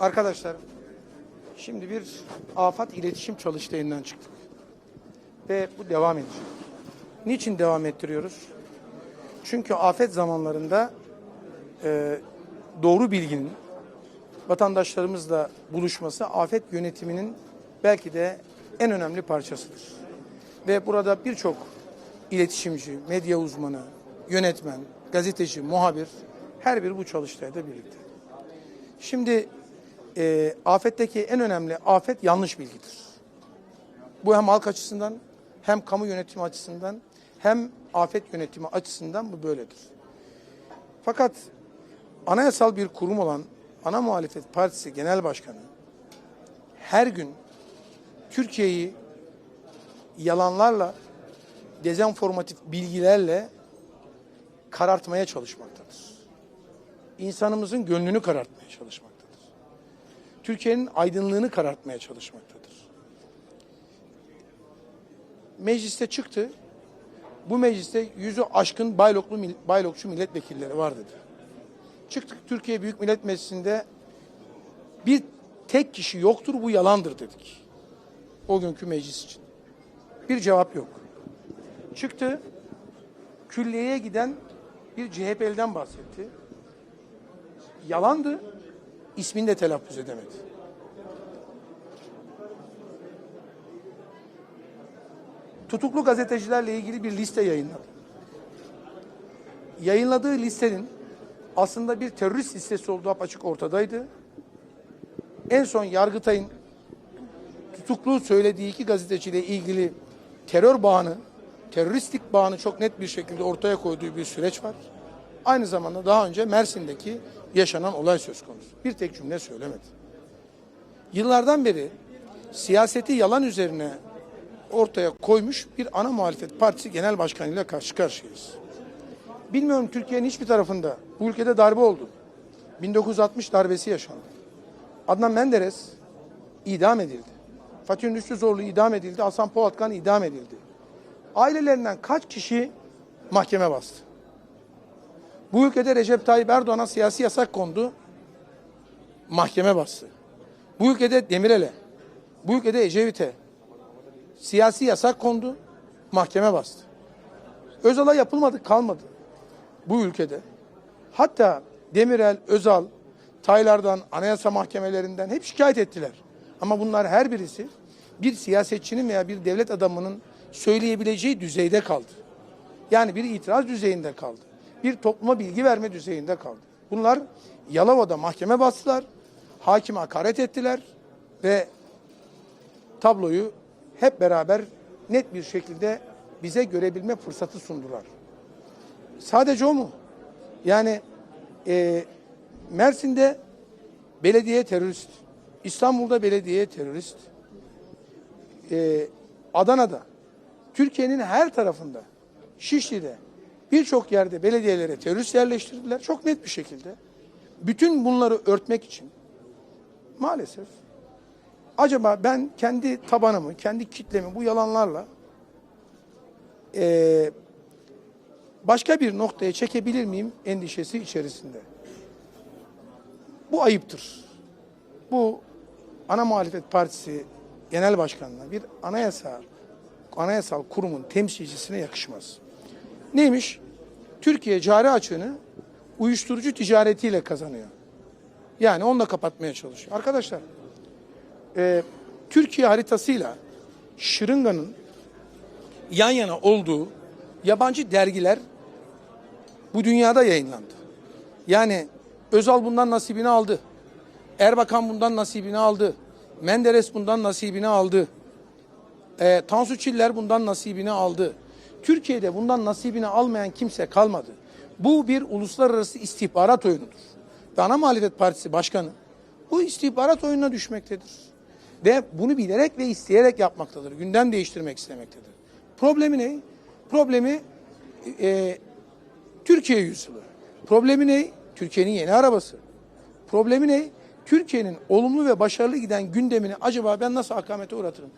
Arkadaşlar, şimdi bir afat iletişim çalıştayından çıktık. Ve bu devam edecek. Niçin devam ettiriyoruz? Çünkü afet zamanlarında e, doğru bilginin vatandaşlarımızla buluşması afet yönetiminin belki de en önemli parçasıdır. Ve burada birçok iletişimci, medya uzmanı, yönetmen, gazeteci, muhabir her biri bu çalıştayda birlikte. Şimdi e, afetteki en önemli afet yanlış bilgidir. Bu hem halk açısından hem kamu yönetimi açısından hem afet yönetimi açısından bu böyledir. Fakat anayasal bir kurum olan Ana Muhalefet Partisi Genel Başkanı her gün Türkiye'yi yalanlarla, dezenformatif bilgilerle karartmaya çalışmaktadır. İnsanımızın gönlünü karartmaya çalışmaktadır. Türkiye'nin aydınlığını karartmaya çalışmaktadır. Mecliste çıktı. Bu mecliste yüzü aşkın bayloklu, baylokçu milletvekilleri var dedi. Çıktık Türkiye Büyük Millet Meclisi'nde bir tek kişi yoktur bu yalandır dedik. O günkü meclis için. Bir cevap yok. Çıktı külliyeye giden bir CHP'liden bahsetti. Yalandı. ismini de telaffuz edemedi. Tutuklu gazetecilerle ilgili bir liste yayınladı. Yayınladığı listenin aslında bir terörist listesi olduğu açık ortadaydı. En son Yargıtay'ın tutuklu söylediği iki gazeteciyle ilgili terör bağını, teröristik bağını çok net bir şekilde ortaya koyduğu bir süreç var. Aynı zamanda daha önce Mersin'deki yaşanan olay söz konusu. Bir tek cümle söylemedi. Yıllardan beri siyaseti yalan üzerine ortaya koymuş bir ana muhalefet partisi genel başkanıyla karşı karşıyayız. Bilmiyorum Türkiye'nin hiçbir tarafında bu ülkede darbe oldu. 1960 darbesi yaşandı. Adnan Menderes idam edildi. Fatih Rüştü Zorlu idam edildi. Hasan Polatkan idam edildi. Ailelerinden kaç kişi mahkeme bastı? Bu ülkede Recep Tayyip Erdoğan'a siyasi yasak kondu. Mahkeme bastı. Bu ülkede Demirel'e, bu ülkede Ecevit'e siyasi yasak kondu. Mahkeme bastı. Özal'a yapılmadı kalmadı bu ülkede. Hatta Demirel, Özal, Taylar'dan, anayasa mahkemelerinden hep şikayet ettiler. Ama bunlar her birisi bir siyasetçinin veya bir devlet adamının söyleyebileceği düzeyde kaldı. Yani bir itiraz düzeyinde kaldı. Bir topluma bilgi verme düzeyinde kaldı. Bunlar Yalova'da mahkeme bastılar, hakime hakaret ettiler ve tabloyu hep beraber net bir şekilde bize görebilme fırsatı sundular. Sadece o mu? Yani e, Mersin'de belediye terörist, İstanbul'da belediye terörist, e, Adana'da, Türkiye'nin her tarafında, Şişli'de, birçok yerde belediyelere terörist yerleştirdiler çok net bir şekilde. Bütün bunları örtmek için maalesef acaba ben kendi tabanımı, kendi kitlemi bu yalanlarla e, başka bir noktaya çekebilir miyim endişesi içerisinde. Bu ayıptır. Bu ana muhalefet partisi genel başkanına bir anayasa anayasal kurumun temsilcisine yakışmaz. Neymiş? Türkiye cari açığını uyuşturucu ticaretiyle kazanıyor. Yani onunla kapatmaya çalışıyor. Arkadaşlar, e, Türkiye haritasıyla şırınganın yan yana olduğu yabancı dergiler bu dünyada yayınlandı. Yani Özal bundan nasibini aldı. Erbakan bundan nasibini aldı. Menderes bundan nasibini aldı. E, Tansu Çiller bundan nasibini aldı. Türkiye'de bundan nasibini almayan kimse kalmadı. Bu bir uluslararası istihbarat oyunudur. Ve Ana Muhalefet Partisi Başkanı bu istihbarat oyununa düşmektedir. Ve bunu bilerek ve isteyerek yapmaktadır. Gündem değiştirmek istemektedir. Problemi ne? Problemi e, Türkiye yüzyılı. Problemi ne? Türkiye'nin yeni arabası. Problemi ne? Türkiye'nin olumlu ve başarılı giden gündemini acaba ben nasıl akamete uğratırım?